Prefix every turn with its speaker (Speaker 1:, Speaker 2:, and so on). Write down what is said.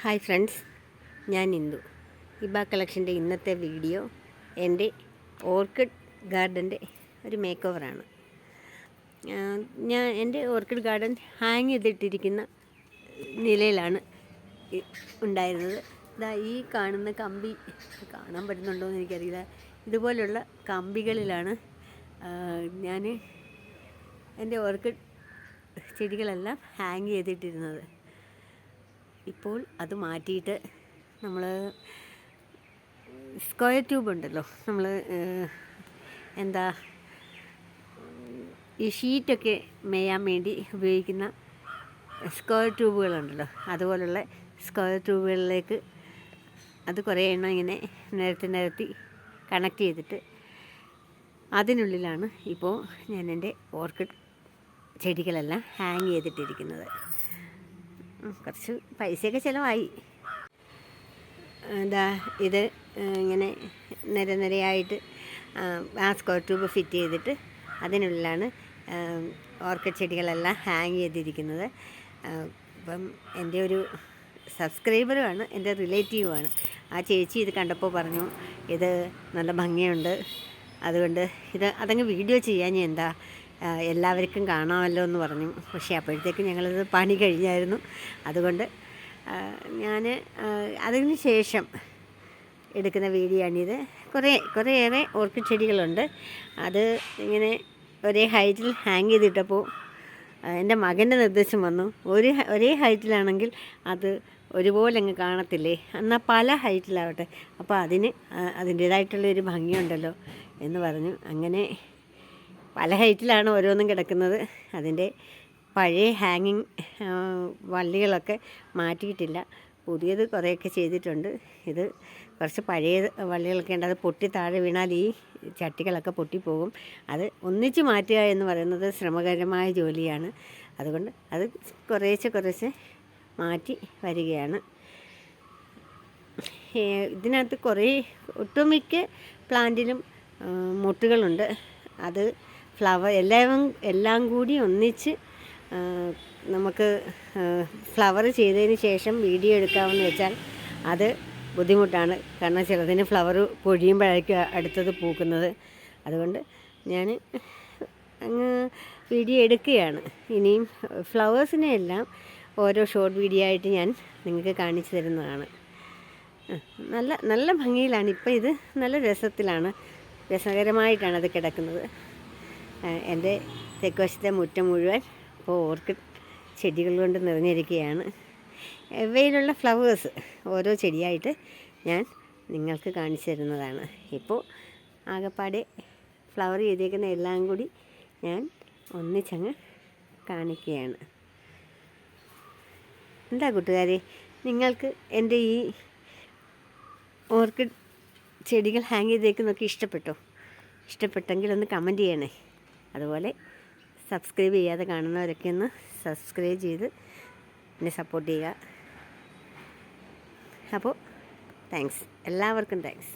Speaker 1: Hi friends ഞാൻ ഇന്ദു. ഇബ കളക്ഷന്റെ ഇന്നത്തെ video എന്റെ ഓർക്കിഡ് ഗാർഡന്റെ ഒരു മേക്ക് ഓവറാണ് ഞാൻ എന്റെ ഓർക്കിഡ് ഗാർഡൻ ഹാങ് ചെയ്തിട്ടിരിക്കുന്ന നിലയിലാണ് ഉണ്ടായിരുന്നത്. ഇതാ ഈ കാണുന്ന കമ്പി കാണാൻ പറ്റുന്നുണ്ടോ എന്ന് എനിക്കറിയില്ല. ഇതുപോലുള്ള കമ്പികളിലാണ് ഞാൻ എന്റെ ഓർക്കിഡ് ചെടികളെല്ലാം ഹാങ് ചെയ്തിട്ടിരുന്നത്. ഇപ്പോൾ അത് മാറ്റിയിട്ട് നമ്മൾ സ്ക്വയർ ട്യൂബ് ഉണ്ടല്ലോ. നമ്മൾ എന്താ ഈ ഷീറ്റൊക്കെ മേയാൻ വേണ്ടി ഉപയോഗിക്കുന്ന സ്ക്വയർ ട്യൂബുകളുണ്ടല്ലോ. അതുപോലുള്ള സ്ക്വയർ ട്യൂബുകളിലേക്ക് അത് കുറേ എണ്ണം ഇങ്ങനെ നിരത്തി നിരത്തി കണക്ട് ചെയ്തിട്ട് അതിനുള്ളിലാണ് ഇപ്പോൾ ഞാൻ എന്റെ ഓർക്കിഡ് ചെടികളെല്ലാം ഹാങ് ചെയ്തിട്ടിരിക്കുന്നത്. കുറച്ച് പൈസയൊക്കെ ചിലവായി. എന്താ ഇത് ഇങ്ങനെ നിര നിരയായിട്ട് ആ, സ്ക്വയർ ട്യൂബ് ഫിറ്റ് ചെയ്തിട്ട് അതിനുള്ളിലാണ് ഓർക്കിഡ് ചെടികളെല്ലാം ഹാങ് ചെയ്തിരിക്കുന്നത്. അപ്പം എന്റെ ഒരു സബ്സ്ക്രൈബറുമാണ് എന്റെ റിലേറ്റീവുമാണ് ആ ചേച്ചി ഇത് കണ്ടപ്പോൾ പറഞ്ഞു ഇത് നല്ല ഭംഗിയുണ്ട്. അതുകൊണ്ട് ഇത് അതങ്ങ് വീഡിയോ ചെയ്യാൻ എന്താ? എല്ലാവർക്കും കാണാമല്ലോ എന്ന് പറഞ്ഞു. പക്ഷേ അപ്പോഴത്തേക്ക് ഞങ്ങളത് പണി കഴിഞ്ഞായിരുന്നു. അതുകൊണ്ട് ഞാൻ അതിന് ശേഷം എടുക്കുന്ന വീഡിയോ ആണിത്. കുറേ കുറേയേറെ ഓർക്കിഡ് ചെടികളുണ്ട് അത് ഇങ്ങനെ ഒരേ ഹൈറ്റിൽ ഹാങ് ചെയ്തിട്ടപ്പോൾ എന്റെ മകന്റെ നിർദ്ദേശം വന്നു. ഒരു ഒരേ ഹൈറ്റിലാണെങ്കിൽ അത് ഒരുപോലെ അങ്ങ് കാണത്തില്ലേ? എന്നാൽ പല ഹൈറ്റിലാവട്ടെ. അപ്പോൾ അതിന് അതിന്റേതായിട്ടുള്ളൊരു ഭംഗിയുണ്ടല്ലോ എന്ന് പറഞ്ഞു. അങ്ങനെ പല ഹൈറ്റിലാണ് ഓരോന്നും കിടക്കുന്നത്. അതിന്റെ പഴയ ഹാങ്ങിങ് വള്ളികളൊക്കെ മാറ്റിയിട്ടില്ല. പുതിയത് കുറേയൊക്കെ ചെയ്തിട്ടുണ്ട്. ഇത് കുറച്ച് പഴയ വള്ളികളൊക്കെ ഉണ്ട്. അത് പൊട്ടി താഴെ വീണാൽ ഈ ചട്ടികളൊക്കെ പൊട്ടിപ്പോകും. അത് ഒന്നിച്ച് മാറ്റുക എന്ന് പറയുന്നത് ശ്രമകരമായ ജോലിയാണ്. അതുകൊണ്ട് അത് കുറേശ്ശെ കുറേശ്ശെ മാറ്റി വരികയാണ്. ഇതിനകത്ത് കുറേ ഒട്ടുമിക്ക പ്ലാന്റിലും മുട്ടുകളുണ്ട്. അത് ഫ്ലവർ എല്ലാം എല്ലാം കൂടി ഒന്നിച്ച് നമുക്ക് ഫ്ലവർ ചെയ്തതിന് ശേഷം വീഡിയോ എടുക്കാമെന്ന് വെച്ചാൽ അത് ബുദ്ധിമുട്ടാണ്. കാരണം ചിലതിന് ഫ്ലവർ പൊഴിയുമ്പോഴായിരിക്കും അടുത്തത് പൂക്കുന്നത്. അതുകൊണ്ട് ഞാൻ അങ്ങ് വീഡിയോ എടുക്കുകയാണ്. ഇനിയും ഫ്ലവേഴ്സിനെ എല്ലാം ഓരോ ഷോർട്ട് വീഡിയോ ആയിട്ട് ഞാൻ നിങ്ങൾക്ക് കാണിച്ചു തരുന്നതാണ്. നല്ല നല്ല ഭംഗിയിലാണ്. ഇപ്പോൾ ഇത് നല്ല രസത്തിലാണ്. രസകരമായിട്ടാണ് അത് കിടക്കുന്നത്. എന്റെ തെക്കുവശത്തെ മുറ്റം മുഴുവൻ ഇപ്പോൾ ഓർക്കിഡ് ചെടികൾ കൊണ്ട് നിറഞ്ഞിരിക്കുകയാണ്. ഇവയിലുള്ള ഫ്ലവേഴ്സ് ഓരോ ചെടിയായിട്ട് ഞാൻ നിങ്ങൾക്ക് കാണിച്ചു തരുന്നതാണ്. ഇപ്പോൾ ആകപ്പാടെ ഫ്ലവർ ചെയ്തേക്കുന്ന എല്ലാം കൂടി ഞാൻ ഒന്നിച്ചങ്ങ് കാണിക്കുകയാണ്. എന്താ കൂട്ടുകാരെ നിങ്ങൾക്ക് എന്റെ ഈ ഓർക്കിഡ് ചെടികൾ ഹാങ് ചെയ്തേക്കുന്നൊക്കെ ഇഷ്ടപ്പെട്ടോ? ഇഷ്ടപ്പെട്ടെങ്കിൽ ഒന്ന് കമന്റ് ചെയ്യണേ. അതുപോലെ സബ്സ്ക്രൈബ് ചെയ്യാതെ കാണുന്നവരൊക്കെ ഒന്ന് സബ്സ്ക്രൈബ് ചെയ്ത് എന്നെ സപ്പോർട്ട് ചെയ്യുക. അപ്പോൾ താങ്ക്സ് എല്ലാവർക്കും താങ്ക്സ്